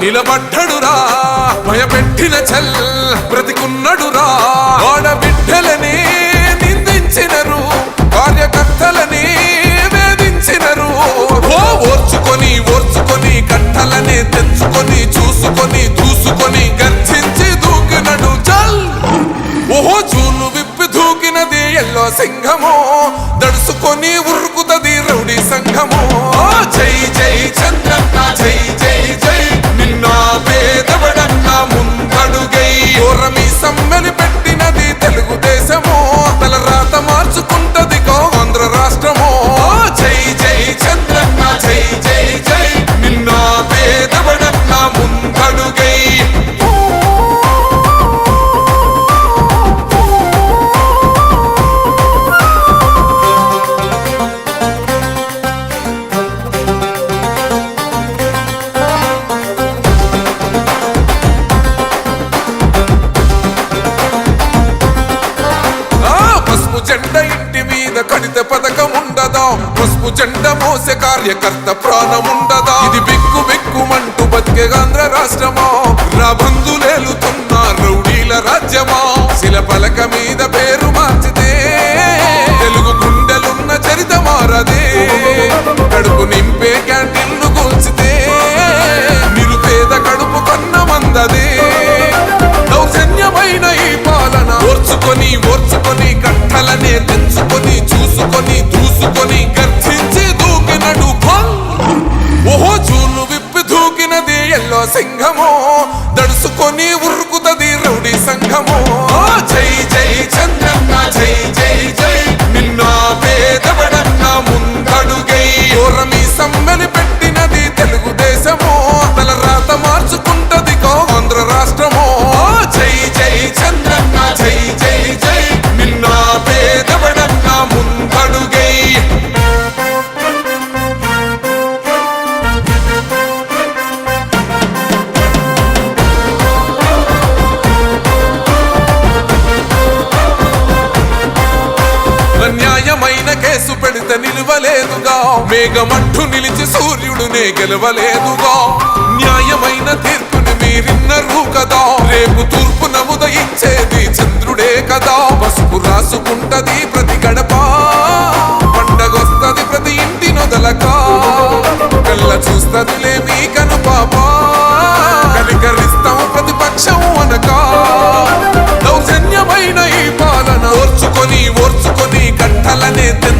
నిలబడ్డడురా భయపెట్టిన చెల్ బ్రతికున్నడురా. పసుపు జెండ మోసే కార్యకర్త ప్రాణముండదా? ఇది బిక్కు బిక్కుమంటూ బతికేగాంధ్ర రాష్ట్రమా? రా రౌడీల రాజ్యమా? మేఘమంటూ నిలిచి సూర్యుడునే గెలవలేదుగా. న్యాయమైన తీర్పుని మీరిన్నరు కదా. రేపు తూర్పు నముదయించేది చంద్రుడే కదా. పసుపు రాసుకుంటది ప్రతి గడప. పండగొస్తది ప్రతి ఇంటి నొదలక. కళ్ళ చూస్తుంది మీ కను పాప కనికరిస్తాం ప్రతిపక్షం అనక దౌజన్యమైన ఈ పాలన ఓర్చుకొని ఓర్చుకొని కట్టలనే తెంద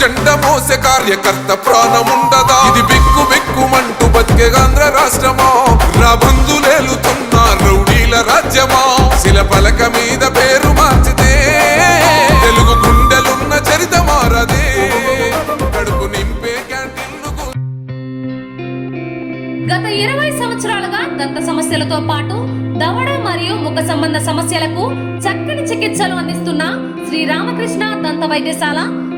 జెండ మోసే కార్యకర్త ప్రాణముండదా? ఇది బిక్కు బిక్కుమంటూ బతికేగాంధ్ర రాష్ట్రమా? రాబందులేలుతున్న రౌడీల రాజ్యమా? శిల పలక మీద పేరు మార్చితే తెలుగు గుండెలున్న చరిత మారదే. కడుపు నింపే క్యాంటీన్లు గత ఇరవై సంవత్సరాలుగా దంత సమస్యలతో పాటు దవడ మరియు ముఖ సంబంధ సమస్యలకు చక్కని చికిత్సలు అందిస్తున్న శ్రీ రామకృష్ణ దంత వైద్యశాల